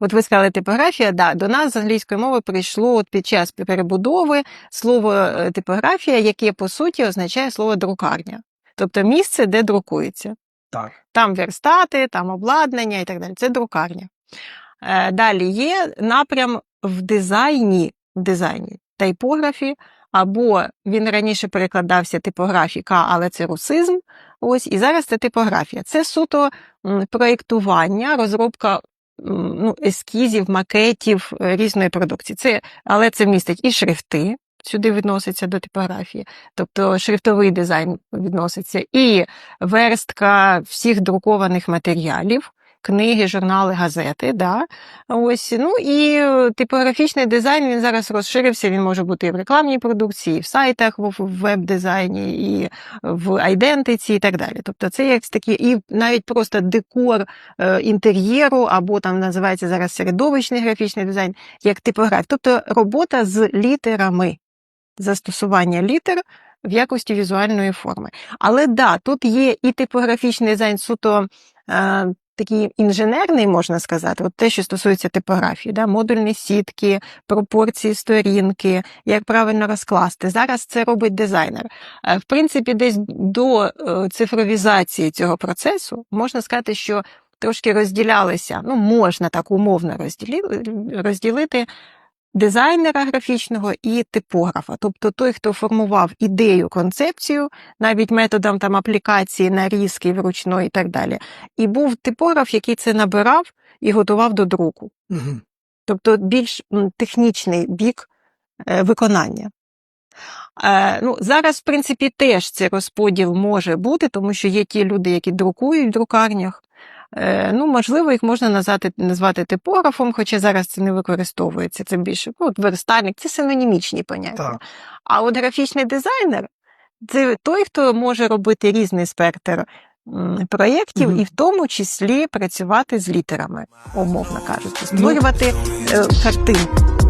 От ви сказали типографія, да, до нас з англійської мови прийшло от під час перебудови слово е, типографія, яке по суті означає слово друкарня, тобто місце, де друкується. Так. Там верстати, там обладнання і так далі. Це друкарня. Е, Далі є напрям в дизайні, в дизайні тайпографі, або він раніше перекладався типографіка, але це русизм. Ось і зараз це типографія. Це суто проєктування, розробка ну, ескізів, макетів е, різної продукції. Це, але це містить і шрифти. Сюди відноситься до типографії, тобто шрифтовий дизайн відноситься, і верстка всіх друкованих матеріалів, книги, журнали, газети. Да? Ось, ну і е, типографічний дизайн він зараз розширився. Він може бути і в рекламній продукції, і в сайтах, в веб-дизайні, і в айдентиці, і так далі. Тобто це як такі, і навіть просто декор е, інтер'єру, або там називається зараз середовищний графічний дизайн, як типографія. Тобто робота з літерами, застосування літер в якості візуальної форми. Але да, тут є і типографічний дизайн суто е, такий інженерний, можна сказати, от те, що стосується типографії, да, модульні сітки, пропорції сторінки, як правильно розкласти. Зараз це робить дизайнер. Е, В принципі, десь до е, цифровізації цього процесу можна сказати, що трошки розділялися, ну можна так умовно розділити дизайнера графічного і типографа, тобто той, хто формував ідею, концепцію, навіть методом там аплікації, нарізки вручну і так далі. І був типограф, який це набирав і готував до друку, Угу. тобто більш технічний бік е, виконання. Е, ну, зараз, в принципі, теж цей розподіл може бути, тому що є ті люди, які друкують в друкарнях. Е, ну, можливо, їх можна назвати, назвати типографом, хоча зараз це не використовується. Це більше ну, верстальник, це синонімічні поняття. Так. А от графічний дизайнер це той, хто може робити різний спектр проєктів, Мгм. і в тому числі працювати з літерами, умовно кажучи, створювати е, картинку.